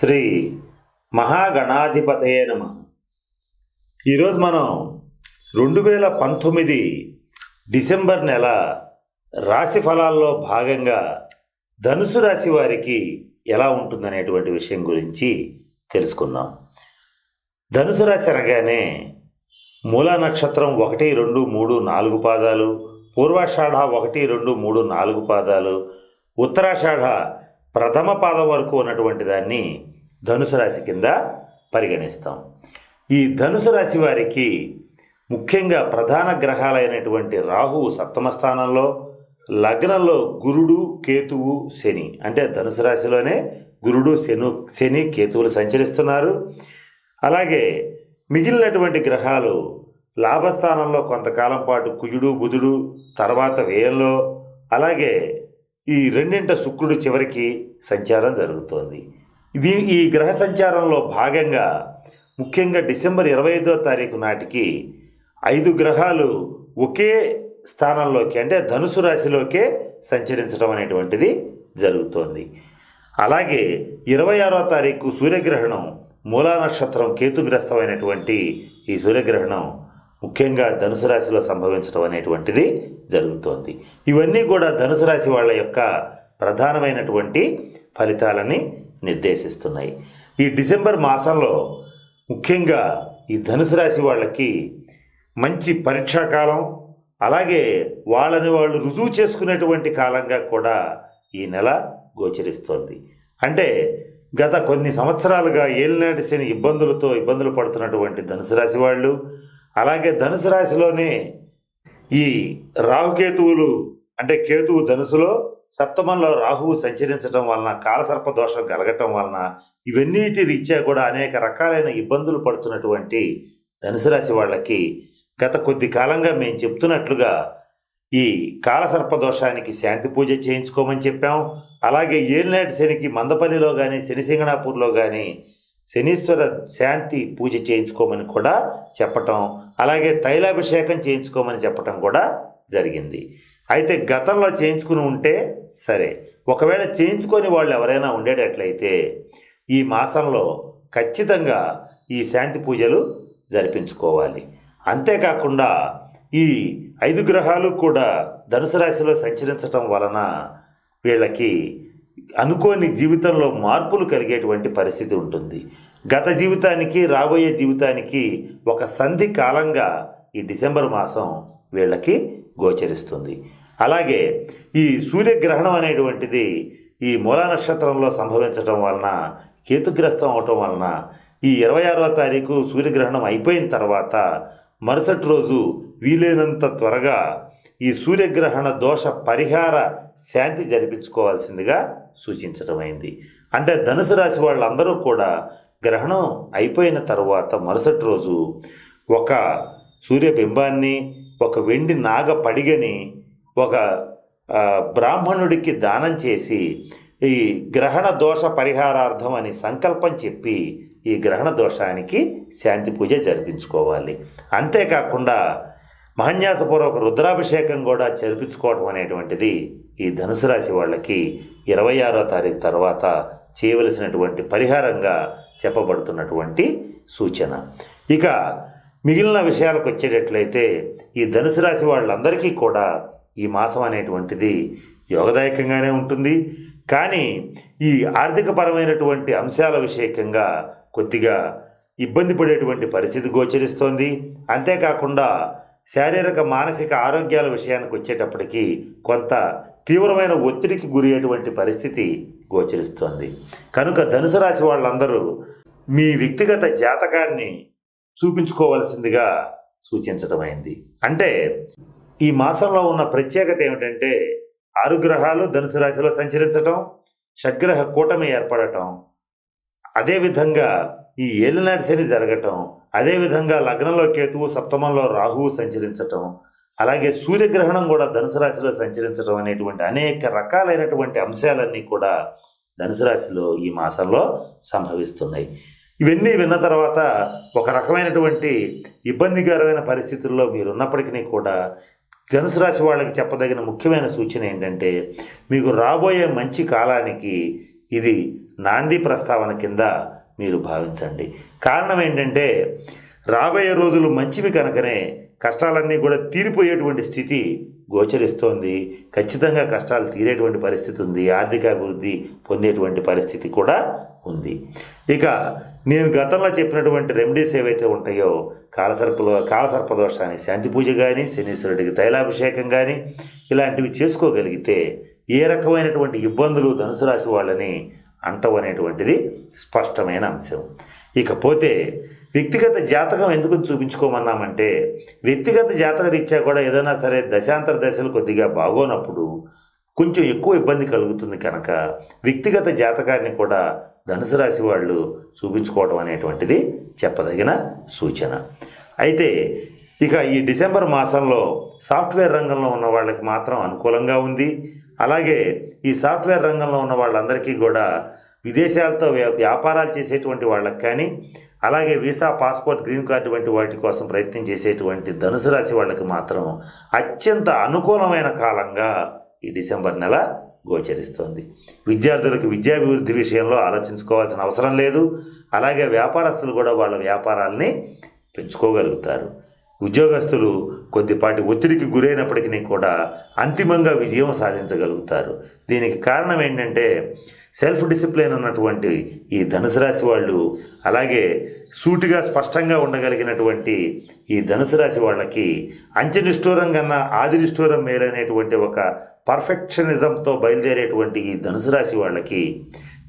శ్రీ మహాగణాధిపతయే నమ. ఈరోజు మనం రెండు వేల పంతొమ్మిది డిసెంబర్ నెల రాశి ఫలాల్లో భాగంగా ధనుసు రాశి వారికి ఎలా ఉంటుందనేటువంటి విషయం గురించి తెలుసుకుందాం. ధనుసు రాశి అనగానే మూలా నక్షత్రం ఒకటి రెండు మూడు నాలుగు పాదాలు పూర్వాషాఢ ఒకటి రెండు మూడు నాలుగు పాదాలు ఉత్తరాషాఢ ప్రథమ పాదం వరకు ఉన్నటువంటి దాన్ని ధనుసు రాశి కింద పరిగణిస్తాం. ఈ ధనుసు రాశి వారికి ముఖ్యంగా ప్రధాన గ్రహాలైనటువంటి రాహువు సప్తమ స్థానంలో లగ్నంలో గురుడు కేతువు శని. అంటే ధనుసు రాశిలోనే గురుడు శను శని కేతువులు సంచరిస్తున్నారు. అలాగే మిగిలినటువంటి గ్రహాలు లాభస్థానంలో కొంతకాలం పాటు కుజుడు బుధుడు తర్వాత వ్యయంలో అలాగే ఈ రెండింట శుక్రుడు చివరికి సంచారం జరుగుతోంది. ఇది ఈ గ్రహ సంచారంలో భాగంగా ముఖ్యంగా డిసెంబర్ ఇరవై ఐదో తారీఖు నాటికి ఐదు గ్రహాలు ఒకే స్థానంలోకి అంటే ధనుసు రాశిలోకే సంచరించడం అనేటువంటిది జరుగుతోంది. అలాగే ఇరవై ఆరో తారీఖు సూర్యగ్రహణం మూలా నక్షత్రం కేతుగ్రస్తమైనటువంటి ఈ సూర్యగ్రహణం ముఖ్యంగా ధనుసు రాశిలో సంభవించడం అనేటువంటిది జరుగుతోంది. ఇవన్నీ కూడా ధనుసు రాశి వాళ్ళ యొక్క ప్రధానమైనటువంటి ఫలితాలని నిర్దేశిస్తున్నాయి. ఈ డిసెంబర్ మాసంలో ముఖ్యంగా ఈ ధనుసు రాశి వాళ్ళకి మంచి పరీక్షాకాలం అలాగే వాళ్ళని వాళ్ళు రుజువు చేసుకునేటువంటి కాలంగా కూడా ఈ నెల గోచరిస్తోంది. అంటే గత కొన్ని సంవత్సరాలుగా ఏలినాటి శని ఇబ్బందులతో ఇబ్బందులు పడుతున్నటువంటి ధనుసు రాశి వాళ్ళు అలాగే ధనుసు రాశిలోనే ఈ రాహుకేతువులు అంటే కేతువు ధనుసులో సప్తమంలో రాహువు సంచరించడం వలన కాలసర్ప దోషం కలగటం వలన ఇవన్నిటి రీత్యా కూడా అనేక రకాలైన ఇబ్బందులు పడుతున్నటువంటి ధనుసు రాశి వాళ్ళకి గత కొద్ది కాలంగా మేము చెప్తున్నట్లుగా ఈ కాలసర్ప దోషానికి శాంతి పూజ చేయించుకోమని చెప్పాం. అలాగే ఏలినాటి శనికి మందపల్లిలో కానీ శనిసింగణాపూర్లో కానీ శనీశ్వర శాంతి పూజ చేయించుకోమని కూడా చెప్పటం అలాగే తైలాభిషేకం చేయించుకోమని చెప్పటం కూడా జరిగింది. అయితే గతంలో చేయించుకుని ఉంటే సరే. ఒకవేళ చేయించుకొని వాళ్ళు ఎవరైనా ఉండేటట్లయితే ఈ మాసంలో ఖచ్చితంగా ఈ శాంతి పూజలు జరిపించుకోవాలి. అంతేకాకుండా ఈ ఐదు గ్రహాలు కూడా ధనుసు రాశిలో సంచరించటం వలన వీళ్ళకి అనుకోని జీవితంలో మార్పులు కలిగేటువంటి పరిస్థితి ఉంటుంది. గత జీవితానికి రాబోయే జీవితానికి ఒక సంధి కాలంగా ఈ డిసెంబర్ మాసం వీళ్ళకి గోచరిస్తుంది. అలాగే ఈ సూర్యగ్రహణం అనేటువంటిది ఈ మూలా నక్షత్రంలో సంభవించటం వలన కేతుగ్రస్తం అవటం వలన ఈ ఇరవై ఆరవ తారీఖు సూర్యగ్రహణం అయిపోయిన తర్వాత మరుసటి రోజు వీలైనంత త్వరగా ఈ సూర్యగ్రహణ దోష పరిహార శాంతి జరిపించుకోవాల్సిందిగా సూచించటమైంది అంటే ధనుసు రాశి వాళ్ళందరూ కూడా గ్రహణం అయిపోయిన తర్వాత మరుసటి రోజు ఒక సూర్యబింబాన్ని ఒక వెండి నాగ పడిగని ఒక బ్రాహ్మణుడికి దానం చేసి ఈ గ్రహణ దోష పరిహారార్థం అని సంకల్పం చెప్పి ఈ గ్రహణ దోషానికి శాంతి పూజ జరిపించుకోవాలి. అంతేకాకుండా మహన్యాసపూర్వక రుద్రాభిషేకం కూడా జరిపించుకోవడం అనేటువంటిది ఈ ధనుసు రాశి వాళ్ళకి ఇరవై ఆరో తారీఖు తర్వాత చేయవలసినటువంటి పరిహారంగా చెప్పబడుతున్నటువంటి సూచన. ఇక మిగిలిన విషయాలకు వచ్చేటట్లయితే ఈ ధనుసు రాశి వాళ్ళందరికీ కూడా ఈ మాసం అనేటువంటిది యోగదాయకంగానే ఉంటుంది. కానీ ఈ ఆర్థికపరమైనటువంటి అంశాల విషయకంగా కొద్దిగా ఇబ్బంది పడేటువంటి పరిస్థితి గోచరిస్తోంది. అంతేకాకుండా శారీరక మానసిక ఆరోగ్యాల విషయానికి వచ్చేటప్పటికి కొంత తీవ్రమైన ఒత్తిడికి గురయ్యేటువంటి పరిస్థితి గోచరిస్తోంది. కనుక ధనుసు రాశి వాళ్ళందరూ మీ వ్యక్తిగత జాతకాన్ని చూపించుకోవలసిందిగా సూచించటమైంది. అంటే ఈ మాసంలో ఉన్న ప్రత్యేకత ఏమిటంటే ఆరు గ్రహాలు ధనుసు రాశిలో సంచరించటం షడ్గ్రహ కూటమి ఏర్పడటం. అదేవిధంగా ఈ ఏలినాటి శని జరగటం అదేవిధంగా లగ్నంలో కేతువు సప్తమంలో రాహువు సంచరించటం అలాగే సూర్యగ్రహణం కూడా ధనుసు రాశిలో సంచరించడం అనేటువంటి అనేక రకాలైనటువంటి అంశాలన్నీ కూడా ధనుసు రాశిలో ఈ మాసంలో సంభవిస్తున్నాయి. ఇవన్నీ విన్న తర్వాత ఒక రకమైనటువంటి ఇబ్బందికరమైన పరిస్థితుల్లో మీరు ఉన్నప్పటికీ కూడా ధనుసు రాశి వాళ్ళకి చెప్పదగిన ముఖ్యమైన సూచన ఏంటంటే మీకు రాబోయే మంచి కాలానికి ఇది నాంది ప్రస్తావన కింద మీరు భావించండి. కారణం ఏంటంటే రాబోయే రోజులు మంచివి కనుకనే కష్టాలన్నీ కూడా తీరిపోయేటువంటి స్థితి గోచరిస్తోంది. ఖచ్చితంగా కష్టాలు తీరేటువంటి పరిస్థితి ఉంది. ఆర్థిక అభివృద్ధి పొందేటువంటి పరిస్థితి కూడా ఉంది. ఇక నేను గతంలో చెప్పినటువంటి రెమెడీస్ ఏవైతే ఉంటాయో కాలసర్ప కాలసర్పదోషాన్ని శాంతి పూజ కానీ శనీశ్వరుడికి తైలాభిషేకం కానీ ఇలాంటివి చేసుకోగలిగితే ఏ రకమైనటువంటి ఇబ్బందులు ధనుసు రాశి వాళ్ళని అంటవనేటువంటిది స్పష్టమైన అంశం. ఇకపోతే వ్యక్తిగత జాతకం ఎందుకు చూపించుకోమన్నామంటే వ్యక్తిగత జాతక రీత్యా కూడా ఏదైనా సరే దశాంతర దశలు కొద్దిగా బాగోనప్పుడు కొంచెం ఎక్కువ ఇబ్బంది కలుగుతుంది కనుక వ్యక్తిగత జాతకాన్ని కూడా ధనుసు రాశి వాళ్ళు చూపించుకోవడం అనేటువంటిది చెప్పదగిన సూచన. అయితే ఇక ఈ డిసెంబర్ మాసంలో సాఫ్ట్వేర్ రంగంలో ఉన్న వాళ్ళకి మాత్రం అనుకూలంగా ఉంది. అలాగే ఈ సాఫ్ట్వేర్ రంగంలో ఉన్న వాళ్ళందరికీ కూడా విదేశాలతో వ్యా- వ్యాపారాలు చేసేటువంటి వాళ్ళకి కానీ అలాగే వీసా పాస్పోర్ట్ గ్రీన్ కార్డు వంటి వాటి కోసం ప్రయత్నం చేసేటువంటి ధనుసు రాశి వాళ్ళకి మాత్రం అత్యంత అనుకూలమైన కాలంగా ఈ డిసెంబర్ నెల గోచరిస్తోంది. విద్యార్థులకు విద్యాభివృద్ధి విషయంలో ఆలోచించుకోవాల్సిన అవసరం లేదు. అలాగే వ్యాపారస్తులు కూడా వాళ్ళ వ్యాపారాల్ని పెంచుకోగలుగుతారు. ఉద్యోగస్తులు కొద్దిపాటి ఒత్తిడికి గురైనప్పటికీ కూడా అంతిమంగా విజయం సాధించగలుగుతారు. దీనికి కారణం ఏంటంటే సెల్ఫ్ డిసిప్లిన్ ఉన్నటువంటి ఈ ధనుసు రాశి వాళ్ళు అలాగే సూటిగా స్పష్టంగా ఉండగలిగినటువంటి ఈ ధనుసు రాశి వాళ్ళకి అంచె నిష్ఠూరం కన్నా ఆది నిష్ఠూరం మేలైనటువంటి ఒక పర్ఫెక్షనిజంతో బయలుదేరేటువంటి ఈ ధనుసు రాశి వాళ్ళకి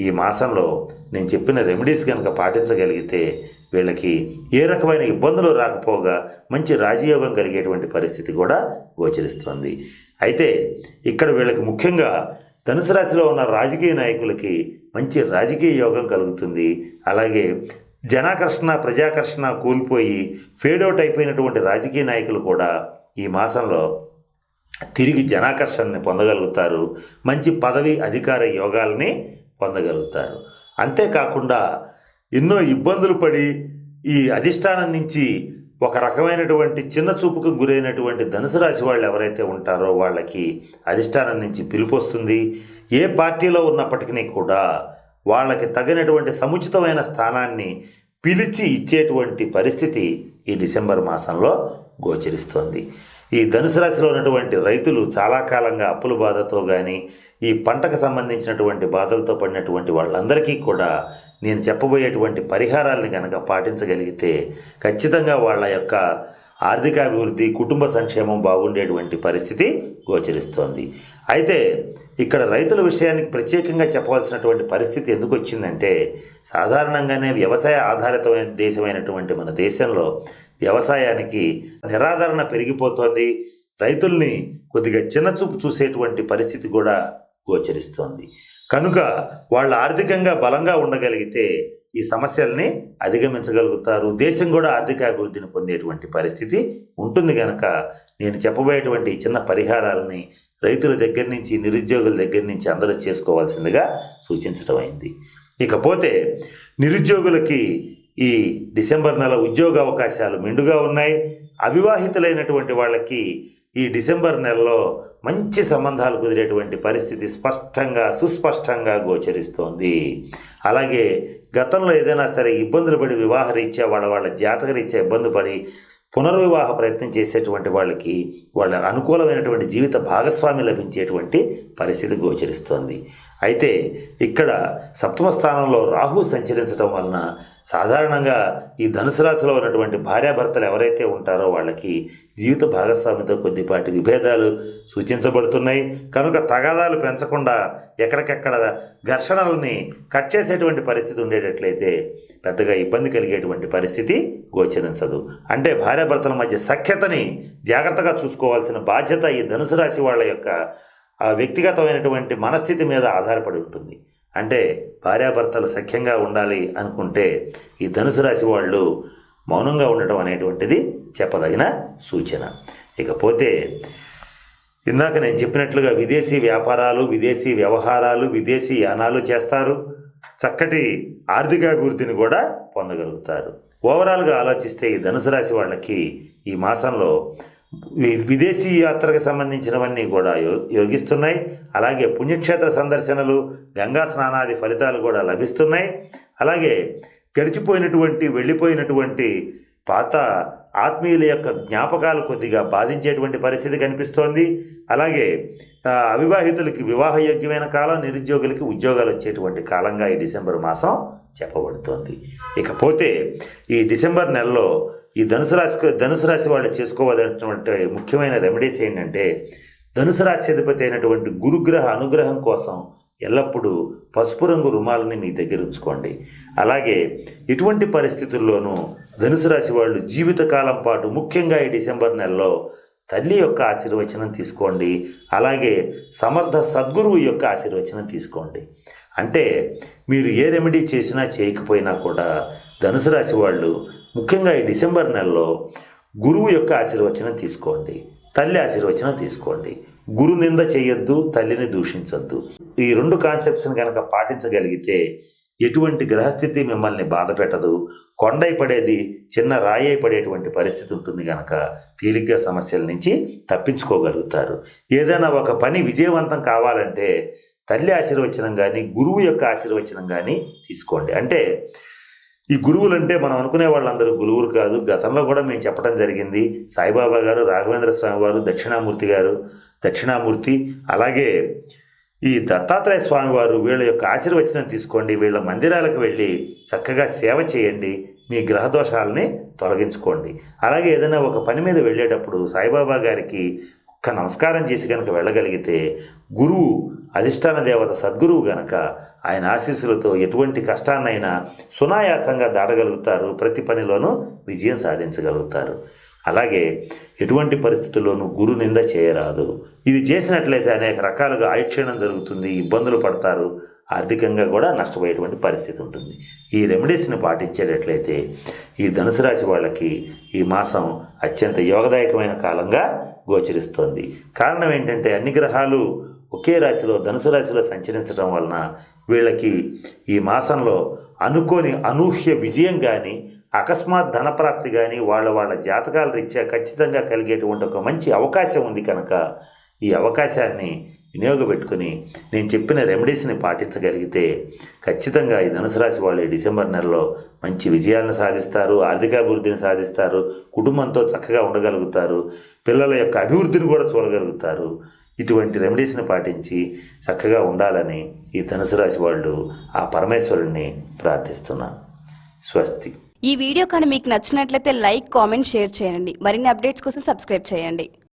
ఈ మాసంలో నేను చెప్పిన రెమెడీస్ కనుక పాటించగలిగితే వీళ్ళకి ఏ రకమైన ఇబ్బందులు రాకపోగా మంచి రాజయోగం కలిగేటువంటి పరిస్థితి కూడా గోచరిస్తుంది. అయితే ఇక్కడ వీళ్ళకి ముఖ్యంగా ధనుసు రాశిలో ఉన్న రాజకీయ నాయకులకి మంచి రాజకీయ యోగం కలుగుతుంది. అలాగే జనాకర్షణ ప్రజాకర్షణ కూలిపోయి ఫేడౌట్ అయిపోయినటువంటి రాజకీయ నాయకులు కూడా ఈ మాసంలో తిరిగి జనాకర్షణని పొందగలుగుతారు. మంచి పదవి అధికార యోగాల్ని పొందగలుగుతారు. అంతేకాకుండా ఎన్నో ఇబ్బందులు పడి ఈ అధిష్టానం నుంచి ఒక రకమైనటువంటి చిన్న చూపుకు గురైనటువంటి ధనుసు రాశి వాళ్ళు ఎవరైతే ఉంటారో వాళ్ళకి అధిష్టానం నుంచి పిలుపు వస్తుంది ఏ పార్టీలో ఉన్నప్పటికీ కూడా వాళ్ళకి తగినటువంటి సముచితమైన స్థానాన్ని పిలిచి ఇచ్చేటువంటి పరిస్థితి ఈ డిసెంబర్ మాసంలో గోచరిస్తోంది. ఈ ధనుసు రాశిలో ఉన్నటువంటి రైతులు చాలా కాలంగా అప్పుల బాధతో కానీ ఈ పంటకు సంబంధించినటువంటి బాధలతో పడినటువంటి వాళ్ళందరికీ కూడా నేను చెప్పబోయేటువంటి పరిహారాలను కనుక పాటించగలిగితే ఖచ్చితంగా వాళ్ళ యొక్క ఆర్థికాభివృద్ధి కుటుంబ సంక్షేమం బాగుండేటువంటి పరిస్థితి గోచరిస్తోంది. అయితే ఇక్కడ రైతుల విషయానికి ప్రత్యేకంగా చెప్పవలసినటువంటి పరిస్థితి ఎందుకు వచ్చిందంటే సాధారణంగానే వ్యవసాయ ఆధారితమైన దేశమైనటువంటి మన దేశంలో వ్యవసాయానికి నిరాదరణ పెరిగిపోతోంది. రైతుల్ని కొద్దిగా చిన్నచూపు చూసేటువంటి పరిస్థితి కూడా గోచరిస్తోంది. కనుక వాళ్ళు ఆర్థికంగా బలంగా ఉండగలిగితే ఈ సమస్యల్ని అధిగమించగలుగుతారు. దేశం కూడా ఆర్థిక అభివృద్ధిని పొందేటువంటి పరిస్థితి ఉంటుంది కనుక నేను చెప్పబోయేటువంటి చిన్న పరిహారాలని రైతుల దగ్గర నుంచి నిరుద్యోగుల దగ్గర నుంచి అందరూ చేసుకోవాల్సిందిగా సూచించడం అయింది. ఇకపోతే నిరుద్యోగులకి ఈ డిసెంబర్ నెల ఉద్యోగ అవకాశాలు మెండుగా ఉన్నాయి. అవివాహితులైనటువంటి వాళ్ళకి ఈ డిసెంబర్ నెలలో మంచి సంబంధాలు కుదిరేటువంటి పరిస్థితి స్పష్టంగా సుస్పష్టంగా గోచరిస్తోంది. అలాగే గతంలో ఏదైనా సరే ఇబ్బందులు పడి వివాహరీత్యా వాళ్ళ వాళ్ళ జాతకరీత్యా ఇబ్బంది పడి పునర్వివాహ ప్రయత్నం చేసేటువంటి వాళ్ళకి వాళ్ళ అనుకూలమైనటువంటి జీవిత భాగస్వామి లభించేటువంటి పరిస్థితి గోచరిస్తోంది. అయితే ఇక్కడ సప్తమ స్థానంలో రాహు సంచరించడం వలన సాధారణంగా ఈ ధనుసు రాశిలో ఉన్నటువంటి భార్యాభర్తలు ఎవరైతే ఉంటారో వాళ్ళకి జీవిత భాగస్వామితో కొద్దిపాటి విభేదాలు సూచించబడుతున్నాయి. కనుక తగాదాలు పెంచకుండా ఎక్కడికెక్కడ ఘర్షణలని కట్ చేసేటువంటి పరిస్థితి ఉండేటట్లయితే పెద్దగా ఇబ్బంది కలిగేటువంటి పరిస్థితి గోచరించదు. అంటే భార్యాభర్తల మధ్య సఖ్యతని జాగ్రత్తగా చూసుకోవాల్సిన బాధ్యత ఈ ధనుసు రాశి వాళ్ళ యొక్క ఆ వ్యక్తిగతమైనటువంటి మనస్థితి మీద ఆధారపడి ఉంటుంది. అంటే భార్యాభర్తలు సఖ్యంగా ఉండాలి అనుకుంటే ఈ ధనుసు రాశి వాళ్ళు మౌనంగా ఉండటం అనేటువంటిది చెప్పదగిన సూచన. ఇకపోతే ఇందాక నేను చెప్పినట్లుగా విదేశీ వ్యాపారాలు విదేశీ వ్యవహారాలు విదేశీ యానాలు చేస్తారు. చక్కటి ఆర్థిక అభివృద్ధిని కూడా పొందగలుగుతారు. ఓవరాల్గా ఆలోచిస్తే ఈ ధనుసు రాశి వాళ్ళకి ఈ మాసంలో విదేశీ యాత్రకు సంబంధించినవన్నీ కూడా యో- యోగిస్తున్నాయి. అలాగే పుణ్యక్షేత్ర సందర్శనలు గంగా స్నానాది ఫలితాలు కూడా లభిస్తున్నాయి. అలాగే గడిచిపోయినటువంటి వెళ్ళిపోయినటువంటి పాత ఆత్మీయుల యొక్క జ్ఞాపకాలు కొద్దిగా బాధించేటువంటి పరిస్థితి కనిపిస్తోంది. అలాగే అవివాహితులకి అవివాహితులకి వివాహయోగ్యమైన కాలం నిరుద్యోగులకి ఉద్యోగాలు వచ్చేటువంటి కాలంగా ఈ డిసెంబర్ మాసం చెప్పబడుతోంది. ఇకపోతే ఈ డిసెంబర్ నెలలో ఈ ధనుసు రాశి ధనుసు రాశి వాళ్ళు చేసుకోవాల్సినటువంటి ముఖ్యమైన రెమెడీస్ ఏంటంటే ధనుసు రాశి అధిపతి అయినటువంటి గురుగ్రహ అనుగ్రహం కోసం ఎల్లప్పుడూ పసుపు రంగు రుమాలని మీ దగ్గర ఉంచుకోండి. అలాగే ఎటువంటి పరిస్థితుల్లోనూ ధనుసు రాశి వాళ్ళు జీవితకాలం పాటు ముఖ్యంగా ఈ డిసెంబర్ నెలలో తల్లి యొక్క ఆశీర్వచనం తీసుకోండి. అలాగే సమర్థ సద్గురువు యొక్క ఆశీర్వచనం తీసుకోండి. అంటే మీరు ఏ రెమెడీ చేసినా చేయకపోయినా కూడా ధనుసు రాశి వాళ్ళు ముఖ్యంగా ఈ డిసెంబర్ నెలలో గురువు యొక్క ఆశీర్వచనం తీసుకోండి తల్లి ఆశీర్వచనం తీసుకోండి. గురు నింద చేయొద్దు తల్లిని దూషించొద్దు. ఈ రెండు కాన్సెప్ట్స్ని కనుక పాటించగలిగితే ఎటువంటి గ్రహస్థితి మిమ్మల్ని బాధ పెట్టదు. కొండై పడేది చిన్న రాయి అయి పడేటువంటి పరిస్థితి ఉంటుంది కనుక తేలిగ్గా సమస్యల నుంచి తప్పించుకోగలుగుతారు. ఏదైనా ఒక పని విజయవంతం కావాలంటే తల్లి ఆశీర్వచనం కానీ గురువు యొక్క ఆశీర్వచనం కానీ తీసుకోండి. అంటే ఈ గురువులు అంటే మనం అనుకునే వాళ్ళందరూ గురువులు కాదు. గతంలో కూడా మేము చెప్పడం జరిగింది. సాయిబాబా గారు రాఘవేంద్ర స్వామి వారు దక్షిణామూర్తి గారు దక్షిణామూర్తి అలాగే ఈ దత్తాత్రేయ స్వామి వారు వీళ్ళ యొక్క ఆశీర్వచనం తీసుకోండి. వీళ్ళ మందిరాలకు వెళ్ళి చక్కగా సేవ చేయండి. మీ గ్రహదోషాలని తొలగించుకోండి. అలాగే ఏదైనా ఒక పని మీద వెళ్ళేటప్పుడు సాయిబాబా గారికి ఒక్క నమస్కారం చేసి కనుక వెళ్ళగలిగితే గురువు అధిష్టాన దేవత సద్గురువు గనక ఆయన ఆశీస్సులతో ఎటువంటి కష్టాన్నైనా సునాయాసంగా దాటగలుగుతారు ప్రతి పనిలోనూ విజయం సాధించగలుగుతారు. అలాగే ఎటువంటి పరిస్థితుల్లోనూ గురు నింద చేయరాదు. ఇది చేసినట్లయితే అనేక రకాలుగా ఆయుక్షీణం జరుగుతుంది ఇబ్బందులు పడతారు ఆర్థికంగా కూడా నష్టపోయేటువంటి పరిస్థితి ఉంటుంది. ఈ రెమెడీస్ని పాటించేటట్లయితే ఈ ధనుసు రాశి వాళ్ళకి ఈ మాసం అత్యంత యోగదాయకమైన కాలంగా గోచరిస్తోంది. కారణం ఏంటంటే అన్ని గ్రహాలు ఒకే రాశిలో ధనుసు రాశిలో సంచరించడం వలన వీళ్ళకి ఈ మాసంలో అనుకోని అనూహ్య విజయం కానీ అకస్మాత్ ధనప్రాప్తి కానీ వాళ్ళ వాళ్ళ జాతకాల రీత్యా ఖచ్చితంగా కలిగేటువంటి ఒక మంచి అవకాశం ఉంది కనుక ఈ అవకాశాన్ని వినియోగపెట్టుకుని నేను చెప్పిన రెమెడీస్ని పాటించగలిగితే ఖచ్చితంగా ఈ ధనుసు రాశి వాళ్ళు ఈ డిసెంబర్ నెలలో మంచి విజయాలను సాధిస్తారు ఆర్థికాభివృద్ధిని సాధిస్తారు కుటుంబంతో చక్కగా ఉండగలుగుతారు పిల్లల యొక్క అభివృద్ధిని కూడా చూడగలుగుతారు. ఇటువంటి రెమెడీస్ని పాటించి చక్కగా ఉండాలని ఈ ధనుసు రాశి వాళ్ళు ఆ పరమేశ్వరుణ్ణి ప్రార్థిస్తున్నాను స్వస్తి. ఈ వీడియో కానీ మీకు నచ్చినట్లయితే లైక్ కామెంట్ షేర్ చేయండి. మరిన్ని అప్డేట్స్ కోసం సబ్స్క్రైబ్ చేయండి.